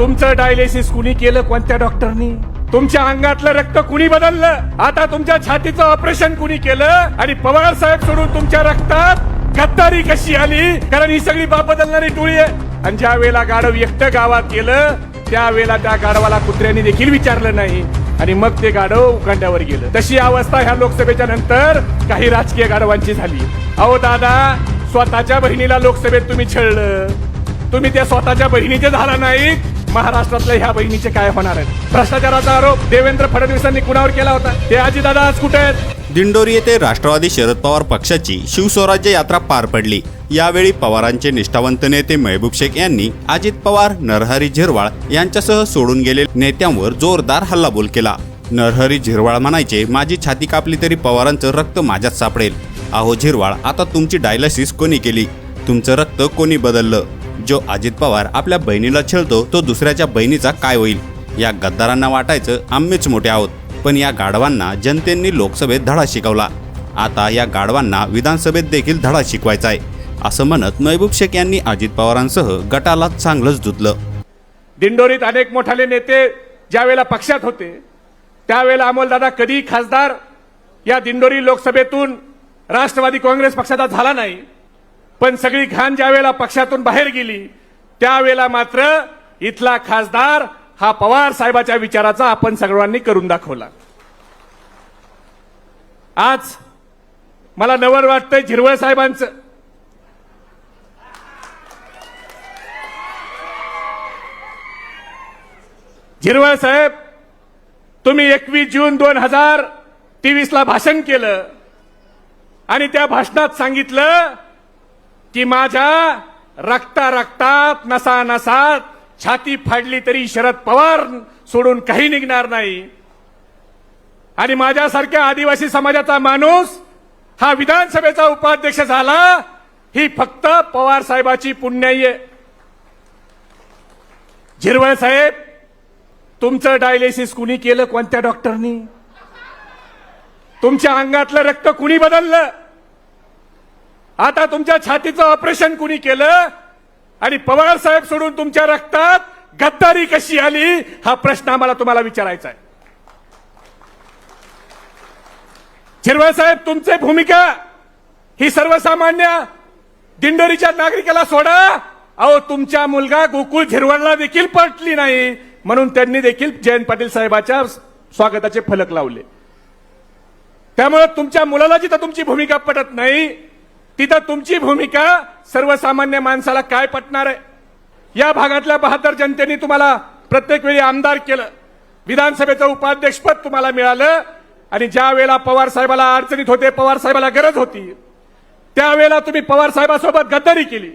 तुमचं डायलिसिस कुणी केलं कोणत्या डॉक्टरनी तुमच्या अंगातलं रक्त कुणी बदललं? आता तुमच्या छातीचं ऑपरेशन कुणी केलं? आणि पवार साहेब सोडून तुमच्या रक्तात गद्दारी कशी आली? कारण ही सगळी बाब बदलणारी टोळी आहे. आणि ज्या वेळेला गाढव एकटं गावात गेलं त्यावेळेला त्या गाढवाला कुत्र्यांनी देखील विचारलं नाही. आणि मग ते गाढव उकांड्यावर गेलं. तशी अवस्था ह्या लोकसभेच्या नंतर काही राजकीय गाढवांची झाली. अहो दादा स्वतःच्या बहिणीला लोकसभेत तुम्ही छळलं. तुम्ही त्या स्वतःच्या बहिणीचे झाला नाहीत. महाराष्ट्रातल्या ह्या बहिणीचे काय होणार आहेत? भ्रष्टाचाराचा आरोप देवेंद्र फडणवीसांनी कुणावर केला होता? ते आजी दादा आज कुठे आहेत? दिंडोरी येथे राष्ट्रवादी शरद पवार पक्षाची शिवस्वराज्य यात्रा पार पडली. यावेळी पवारांचे निष्ठावंत नेते महबूब शेख यांनी अजित पवार नरहरी झिरवाळ यांच्यासह सोडून गेलेल्या नेत्यांवर जोरदार हल्लाबोल केला. नरहरी झिरवाळ म्हणायचे माझी छाती कापली तरी पवारांचं रक्त माझ्यात सापडेल. अहो झिरवाळ आता तुमची डायलिसिस कोणी केली? तुमचं रक्त कोणी बदललं? जो अजित पवार आपल्या बहिणीला छळतो तो दुसऱ्याच्या बहिणीचा काय होईल? या गद्दारांना वाटायचं आम्हीच मोठे आहोत. पण या गाढवांना जनतेने लोकसभेत धडा शिकवला. आता या गाढवांना विधानसभेत देखील धडा शिकवायचा आहे असं म्हणत महबूब शेख यांनी अजित पवारांसह गटाला चांगलंच धुतलं. दिंडोरीत अनेक मोठाले नेते ज्यावेळेला पक्षात होते त्यावेळेला अमोलदादा कधी खासदार या दिंडोरी लोकसभेतून राष्ट्रवादी काँग्रेस पक्षाचा झाला नाही. पण सगळी घाण ज्यावेळेला पक्षातून बाहेर गेली त्यावेळेला मात्र इथला खासदार हा पवार साहेबाच्या विचाराचा आपण सर्वांनी करून दाखवला. आज मला नवर वाटतंय झिरवळ साहेबांचं. झिरवळ साहेब तुम्ही एकवीस जून दोन हजार तेवीसला भाषण केलं आणि त्या भाषणात सांगितलं की माझ्या रक्ता रक्तात नसा नसात छाती फाडली तरी शरद पवार सोडून काही निघणार नाही. आणि माझ्यासारख्या आदिवासी समाजाचा माणूस हा विधानसभेचा उपाध्यक्ष झाला ही फक्त पवार साहेबाची पुण्याई आहे झिरवळ साहेब तुमचं डायलिसिस कुणी केलं कोणत्या डॉक्टरनी तुमच्या अंगातलं रक्त कुणी बदललं? आता तुमच्या छातीचं ऑपरेशन कुणी केलं? आणि पवार साहेब सोडून तुमच्या रक्तात गद्दारी कशी आली? हा प्रश्न आम्हाला तुम्हाला विचारायचा आहे. झिरवळ साहेब तुमची भूमिका ही सर्वसामान्य दिंडोरीच्या नागरिकाला सोडा. अहो तुमचा मुलगा गोकुळ झिरवळला देखील पटली नाही. म्हणून त्यांनी देखील जयंत पाटील साहेबाच्या स्वागताचे फलक लावले. त्यामुळे तुमच्या मुलाला जिथं तुमची भूमिका पटत नाही तिथं तुमची भूमिका सर्वसामान्य माणसाला काय पटणार आहे? या भागातल्या बहादर जनतेने तुम्हाला प्रत्येक वेळी आमदार केलं. विधानसभेचं उपाध्यक्षपद तुम्हाला मिळालं आणि ज्या वेळेला पवार साहेबाला अडचणीत होते पवार साहेबाला गरज होती त्यावेळेला तुम्ही पवार साहेबासोबत गद्दारी केली.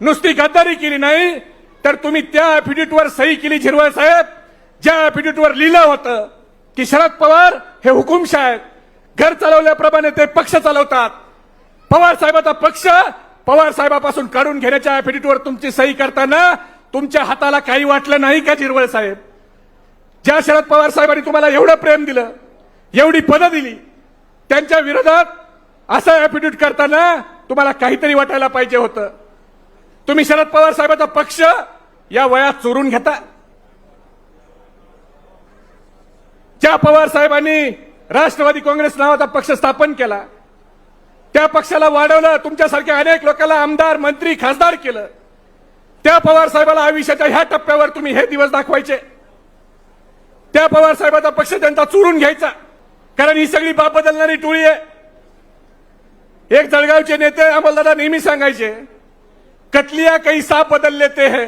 नुसती गद्दारी केली नाही तर तुम्ही त्या ऍफिडेव्हिटवर सही केली झिरवळ साहेब. ज्या ऍफिडेव्हिटवर लिहिलं होतं की शरद पवार हे हुकुमशाह आहेत. घर चालवल्याप्रमाणे ते पक्ष चालवतात. पवार साहेबाचा पक्ष पवार साहेबापासून काढून घेण्याच्या ऍफिडेव्हिटवर तुमची सही करताना तुमच्या हाताला काही वाटलं नाही का जिरवळ साहेब? ज्या शरद पवार साहेबांनी तुम्हाला एवढं प्रेम दिलं एवढी पदं दिली त्यांच्या विरोधात असं ऍफिडेव्हिट करताना तुम्हाला काहीतरी वाटायला पाहिजे होतं. तुम्ही शरद पवार साहेबाचा पक्ष या वयात चोरून घेता. ज्या पवार साहेबांनी राष्ट्रवादी काँग्रेस नावाचा पक्ष स्थापन केला त्या पक्षाला वाढवलं तुमच्यासारख्या अनेक लोकांना आमदार मंत्री खासदार केलं. त्या पवार साहेबाला आयुष्याच्या ह्या टप्प्यावर तुम्ही हे दिवस दाखवायचे. त्या पवार साहेबाचा पक्ष त्यांचा चोरून घ्यायचा. कारण ही सगळी बाप बदलणारी टोळी आहे. एक जळगावचे नेते अंमलदादा नेहमी सांगायचे कतलिया काही साप बदल लेते हैं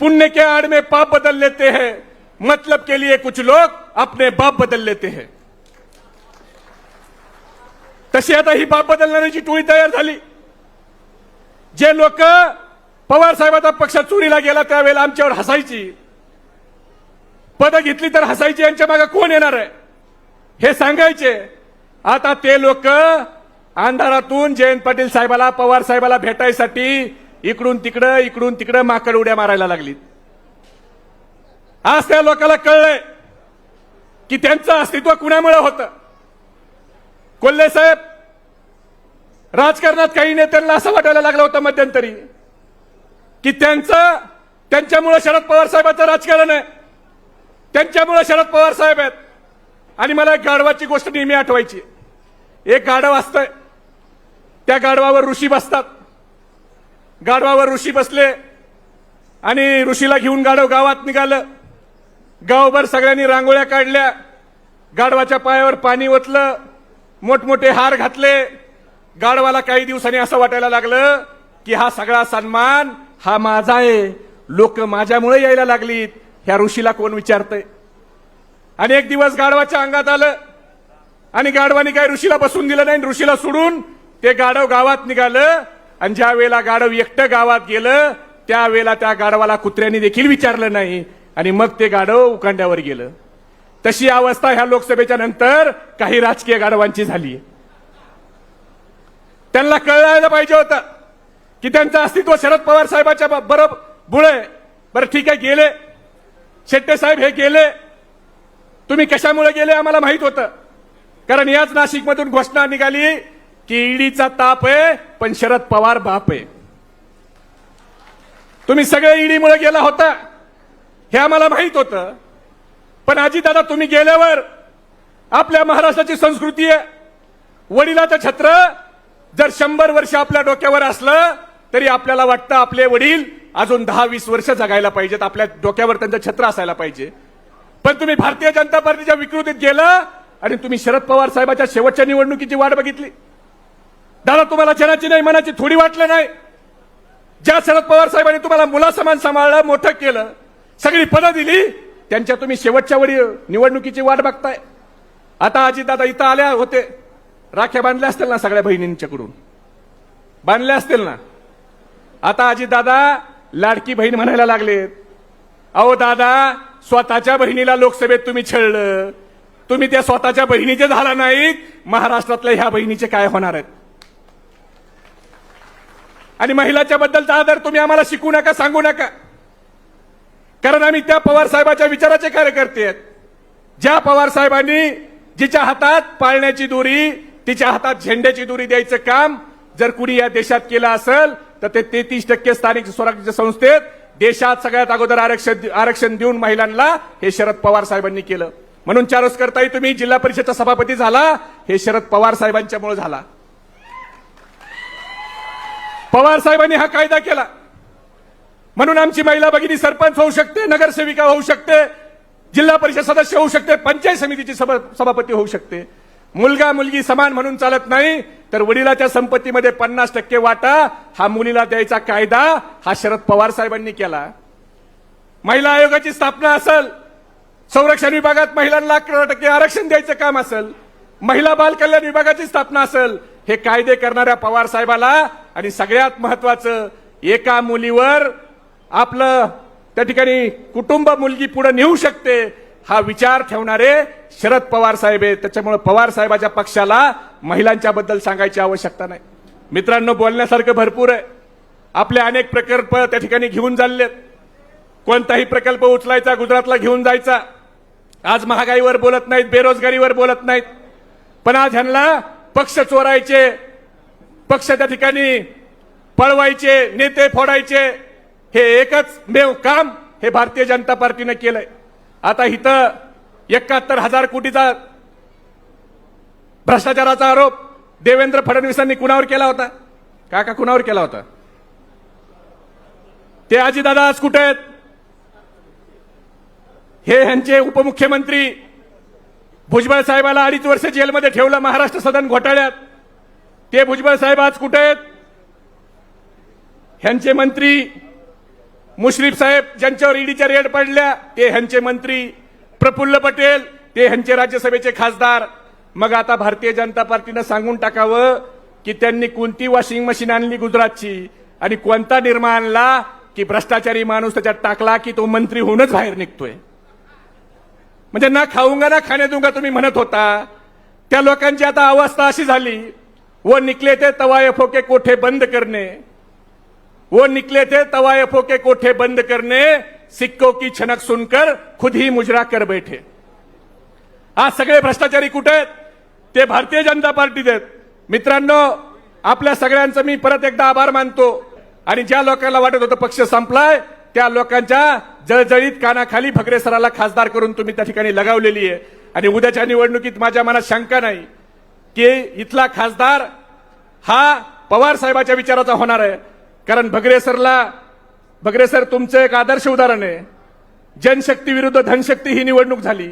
पुण्य के आड़ में पाप बदल लेते हैं मतलब के लिए कुछ लोग अपने बाप बदल लेते हैं. तशी आता ही बाब बदलणाऱ्याची टोळी तयार झाली. जे लोक पवार साहेबाचा पक्ष चोरीला गेला त्यावेळेला आमच्यावर हसायची. पदं घेतली तर हसायची यांच्या मागे कोण येणार आहे? हे सांगायचे. आता ते लोक अंधारातून जयंत पाटील साहेबाला पवार साहेबाला भेटायसाठी इकडून तिकडं इकडून तिकडं माकड उड्या मारायला लागलीत. आज त्या लोकांना कळलंय की त्यांचं अस्तित्व कुणामुळे होतं? कोल्हे साहेब राजकारणात काही नेत्यांना असं वाटायला लागलं होतं मध्यंतरी की त्यांचं त्यांच्यामुळे शरद पवार साहेबांचं राजकारण आहे. त्यांच्यामुळे शरद पवार साहेब आहेत. आणि मला एक गाढवाची गोष्ट नेहमी आठवायची एक गाढव असतंय. त्या गाढवावर ऋषी बसतात. गाढवावर ऋषी बसले आणि ऋषीला घेऊन गाढव गावात निघालं. गावभर सगळ्यांनी रांगोळ्या काढल्या. गाढवाच्या पायावर पाणी ओतलं. मोठमोठे हार घातले. गाढवाला काही दिवसांनी असं वाटायला लागलं की हा सगळा सन्मान हा माझा आहे. लोक माझ्यामुळे यायला लागलीत. ह्या ऋषीला कोण विचारतंय? आणि एक दिवस गाढवाच्या अंगात आलं. आणि गाढवाने काय ऋषीला बसून दिलं नाही ऋषीला सोडून ते गाढव गावात निघालं. आणि ज्या वेळेला गाढव एकटं गावात गेलं त्यावेळेला त्या गाढवाला कुत्र्यांनी देखील विचारलं नाही. आणि मग ते गाढव उकांड्यावर गेलं. तशी अवस्था ह्या लोकसभेच्या नंतर काही राजकीय गाढवांची झाली. त्यांना कळायला पाहिजे होतं की त्यांचं अस्तित्व शरद पवार साहेबाच्या बरोबर बुळे. बरं ठीक आहे गेले. शेट्टे साहेब हे गेले. तुम्ही कशामुळे गेले आम्हाला माहीत होतं. कारण याच नाशिकमधून घोषणा निघाली की ईडीचा ताप आहे पण शरद पवार बाप आहे. तुम्ही सगळे ईडीमुळे गेला होता. हे आम्हाला माहीत होतं. पण दादा तुम्ही गेल्यावर आपल्या महाराष्ट्राची संस्कृती आहे. वडिलाचं छत्र जर शंभर वर्ष आपल्या डोक्यावर असलं तरी आपल्याला वाटतं आपले वडील अजून दहा वीस वर्ष जगायला पाहिजेत. आपल्या डोक्यावर त्यांचं छत्र असायला पाहिजे. पण तुम्ही भारतीय जनता पार्टीच्या विकृतीत गेला आणि तुम्ही शरद पवार साहेबाच्या शेवटच्या निवडणुकीची वाट बघितली. दादा तुम्हाला जनाची नाही मनाची थोडी वाटलं नाही. ज्या शरद पवार साहेबांनी तुम्हाला मुलासमान सांभाळलं मोठं केलं सगळी पदं दिली त्यांच्या तुम्ही शेवटच्या वेळी निवडणुकीची वाट बघताय. आता अजितदादा इथं आल्या होते. राख्या बांधल्या असतील ना सगळ्या बहिणींच्याकडून? बांधल्या असतील ना? आता अजितदादा लाडकी बहीण म्हणायला लागलेत. अहो दादा स्वतःच्या बहिणीला लोकसभेत तुम्ही छळलं तुम्ही त्या स्वतःच्या बहिणीचे झाला नाहीत. महाराष्ट्रातल्या ह्या बहिणीचे काय होणार आहेत? आणि महिलाच्या बद्दलचा आदर तुम्ही आम्हाला शिकू नका सांगू नका. कारण आम्ही त्या पवार साहेबाच्या विचाराचे कार्यकर्ते आहेत. ज्या पवार साहेबांनी जिच्या हातात पाळण्याची दोरी तिच्या हातात झेंड्याची दोरी द्यायचं काम जर कुणी या देशात केलं असेल तर ते तेहतीस टक्के स्थानिक स्वराज्य संस्थेत देशात सगळ्यात अगोदर आरक्षण आरक्षण देऊन महिलांना हे शरद पवार साहेबांनी केलं. म्हणून चारोस करताही तुम्ही जिल्हा परिषदचा सभापती झाला हे शरद पवार साहेबांच्यामुळे झाला. पवार साहेबांनी हा कायदा केला. म्हणून आमची महिला भगिनी सरपंच होऊ शकते नगरसेविका होऊ शकते जिल्हा परिषद सदस्य होऊ शकते पंचायत समितीची सभा- सभापती होऊ शकते. मुलगा मुलगी समान म्हणून चालत नाही तर वडिलाच्या संपत्तीमध्ये पन्नास टक्के वाटा हा मुलीला द्यायचा कायदा हा शरद पवार साहेबांनी केला. महिला आयोगाची स्थापना असेल संरक्षण विभागात महिलांना अकरा टक्के आरक्षण द्यायचं काम असेल महिला बाल कल्याण विभागाची स्थापना असेल हे कायदे करणाऱ्या पवार साहेबाला आणि सगळ्यात महत्वाचं एका मुलीवर आपलं त्या ठिकाणी कुटुंब मुलगी पुढे नेऊ शकते हा विचार ठेवणारे शरद पवार साहेब आहेत. त्याच्यामुळे पवार साहेबाच्या पक्षाला महिलांच्या बद्दल सांगायची आवश्यकता नाही. मित्रांनो बोलण्यासारखं भरपूर आहे. आपले अनेक प्रकल्प त्या ठिकाणी घेऊन चाललेत. कोणताही प्रकल्प उचलायचा गुजरातला घेऊन जायचा. आज महागाईवर बोलत नाहीत बेरोजगारीवर बोलत नाहीत. पण आज ह्यांना पक्ष चोरायचे पक्ष त्या ठिकाणी पळवायचे नेते फोडायचे. हे एकच मेव काम हे भारतीय जनता पार्टीनं केलंय. आता इथं एकाहत्तर हजार कोटीचा भ्रष्टाचाराचा आरोप देवेंद्र फडणवीसांनी कुणावर केला होता? काका कुणावर केला होता? ते आजीदादा आज कुठे आहेत? हे ह्यांचे उपमुख्यमंत्री भुजबळ साहेबाला अडीच वर्ष जेलमध्ये ठेवलं महाराष्ट्र सदन घोटाळ्यात. ते भुजबळ साहेब आज कुठे आहेत? ह्यांचे मंत्री मुश्रीफ साहेब ज्यांच्यावर ईडीच्या रेड पडल्या ते ह्यांचे मंत्री प्रफुल्ल पटेल ते ह्यांचे राज्यसभेचे खासदार. मग आता भारतीय जनता पार्टीनं सांगून टाकावं की त्यांनी कोणती वॉशिंग मशीन आणली गुजरातची? आणि कोणता निर्मा आणला की भ्रष्टाचारी माणूस त्याच्यात टाकला की तो मंत्री होऊनच बाहेर निघतोय? म्हणजे ना खाऊंगा ना खाणे दुंगा तुम्ही म्हणत होता. त्या लोकांची आता अवस्था अशी झाली. व निकले ते तवाय फोके कोठे बंद करणे. वो निकले थे तवायफों के कोठे बंद करने सिक्कों की छनक सुनकर खुद ही मुजरा कर बैठे। आज सगळे भ्रष्टाचारी कुठे आहेत? ते भारतीय जनता पार्टीत आहेत मित्रांनो आपल्या सगळ्यांचं मी परत एकदा आभार मानतो आणि ज्या लोकांना वाटत होतं पक्ष संपलाय त्या लोकांच्या जळजळीत कानाखाली भगरे सराला खासदार करून तुम्ही त्या ठिकाणी लगावलेली आहे. आणि उद्याच्या निवडणुकीत माझ्या मनात शंका नाही की इथला खासदार हा पवार साहेबाच्या विचाराचा होणार आहे. कारण भगरे सरला भगरे सर तुमचं एक आदर्श उदाहरण आहे. जनशक्ती विरुद्ध धनशक्ती ही निवडणूक झाली.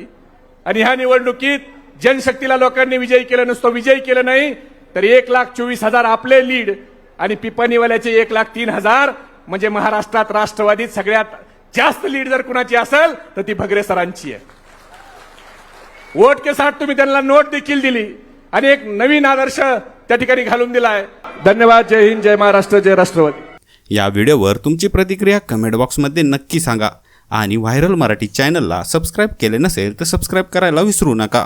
आणि ह्या निवडणुकीत जनशक्तीला लोकांनी विजयी केलं नसतो विजयी केलं नाही तर एक लाख चोवीस हजार आपले लीड आणि पिपाणीवाल्याचे एक लाख तीन हजार. म्हणजे महाराष्ट्रात राष्ट्रवादीत सगळ्यात जास्त लीड जर कुणाची असेल तर ती भगरे सरांची आहे. वोट के साथ तुम्ही त्यांना नोट देखील दिली. आणि एक नवीन आदर्श त्या ठिकाणी घालून दिला आहे धन्यवाद. जय हिंद जय महाराष्ट्र जय राष्ट्रवादी. या व्हिडिओवर तुमची प्रतिक्रिया कमेंट बॉक्समध्ये नक्की सांगा आणि व्हायरल मराठी चॅनलला सबस्क्राईब केले नसेल तर सबस्क्राईब करायला विसरू नका.